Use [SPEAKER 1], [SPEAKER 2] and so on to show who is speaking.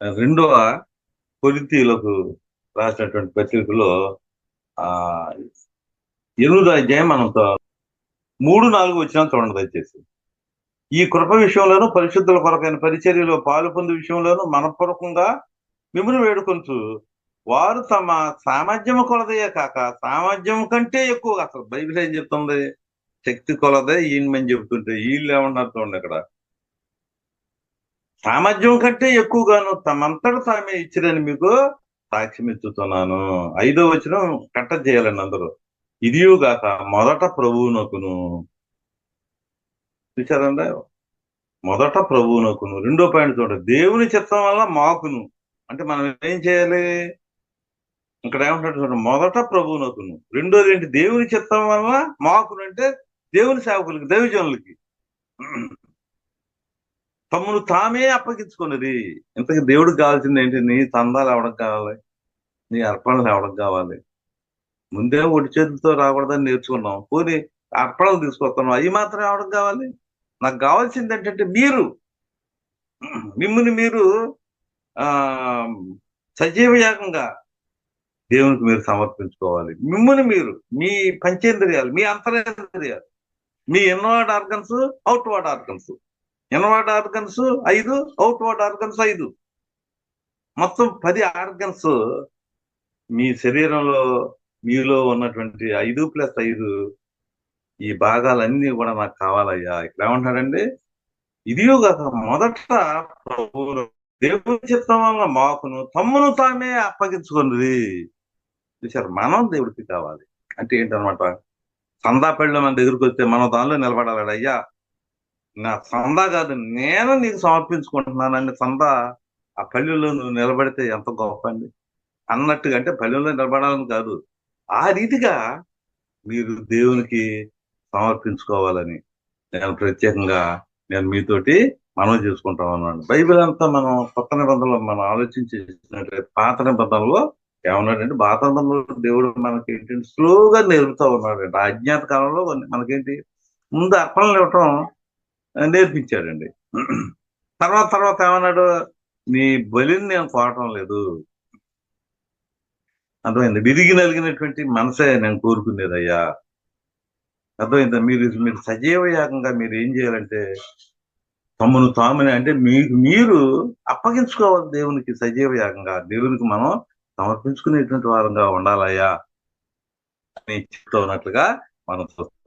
[SPEAKER 1] రెండవ కొరితీలకు రాసినటువంటి పత్రికలో ఆ ఎనిమిదో అధ్యాయం మనం మూడు నాలుగు వచ్చిన చూడండి దయచేసి. ఈ కృప విషయంలోనూ పరిశుద్ధుల కొరకైన పరిచర్యలో పాలు పొందు విషయంలోనూ మనపూర్వకంగా మిమ్మల్ని వేడుకొంచు వారు తమ సామర్థ్యం కొలదయే కాక సామర్థ్యం కంటే ఎక్కువ అసలు బైబిల్ ఏం చెప్తుంది? శక్తి కొలదే ఈయనమని చెప్తుంటే వీళ్ళు ఏమన్నారు చూడండి ఇక్కడ సామర్థ్యం కంటే ఎక్కువగాను తమంతట తామే ఇచ్చిరని మీకు సాక్ష్యం ఇచ్చుతున్నాను ఐదో వచ్చిన కట్ట చేయాలండి అందరూ. ఇదియుగాక మొదట ప్రభువునకును. చూసారండి మొదట ప్రభువునకును. రెండో పాయింట్ చూడండి. దేవుని చిత్తం వల్ల మాకును. అంటే మనం ఏం చేయాలి? ఇక్కడ ఏమంటాడు చూడండి. మొదట ప్రభువునకును. రెండోది ఏంటి? దేవుని చిత్తం వల్ల మాకును అంటే దేవుని సేవకులకి దైవజనులకి. తమ్మును తామే అప్పగించుకున్నది. ఇంతకు దేవుడికి కావాల్సింది ఏంటి? నీ తందాలు ఎవడం కావాలి? నీ అర్పణలు ఎవడం కావాలి? ముందే ఒడి చేతులతో రాకూడదని నేర్చుకున్నాం. పోనీ అర్పణలు తీసుకొస్తున్నాం. అవి మాత్రం ఎవడం కావాలి? నాకు కావాల్సింది ఏంటంటే మీరు. మిమ్మల్ని మీరు ఆ సజీవయాగంగా దేవునికి మీరు సమర్పించుకోవాలి. మిమ్మల్ని మీరు మీ పంచేంద్రియాలు మీ అంతరేంద్రియాలు మీ inward organs outward organs. Inward organs ఐదు అవుట్వర్డ్ ఆర్గన్స్ ఐదు. మొత్తం పది ఆర్గన్స్ మీ శరీరంలో మీలో ఉన్నటువంటి ఐదు ప్లస్ ఐదు ఈ భాగాలన్నీ కూడా నాకు కావాలయ్యా. ఇక్కడ ఏమంటాడండి ఇదియో కాక మొదట దేవుని చిత్తం వల్ల మాకును తమ్మును తామే అప్పగించుకున్నది. చూసారు మనం దేవుడికి కావాలి. అంటే ఏంటనమాట? సందా పెళ్ళి మన దగ్గరికి వస్తే మనం దానిలో నిలబడాలి అయ్యా నా సందా కాదు నేను నీకు సమర్పించుకుంటున్నానండి సందా ఆ పల్లెల్లో నువ్వు నిలబడితే ఎంత గొప్ప అండి అన్నట్టుగా అంటే పల్లెల్లో నిలబడాలని కాదు. ఆ రీతిగా మీరు దేవునికి సమర్పించుకోవాలని నేను ప్రత్యేకంగా నేను మీతోటి మనం చేసుకుంటాం అన్నాడు బైబిల్ అంతా మనం కొత్త నిబంధనలో మనం ఆలోచించినట్లయితే పాత నిబంధనలో ఏమన్నాడంటే పాత నిబంధనలో దేవుడు మనకి ఏంటంటే స్లోగా నేర్పుతా ఉన్నాడు అంటే అజ్ఞాత కాలంలో మనకేంటి ముందు అర్పణలు ఇవ్వటం నేర్పించాడండి తర్వాత తర్వాత ఏమన్నాడు నీ బలిని నేను కోరటం లేదు. అర్థమైంది? విరిగి నలిగినటువంటి మనసే నేను కోరుకునేదయ్యా. అర్థమైందా? మీరు మీరు సజీవ యాగంగా మీరు ఏం చేయాలంటే తమ్మును తామని అంటే మీకు మీరు అప్పగించుకోవాలి దేవునికి సజీవ యాగంగా. దేవునికి మనం సమర్పించుకునేటువంటి వారంగా ఉండాలయ్యా. అని ఉన్నట్లుగా మనం చూస్తాం.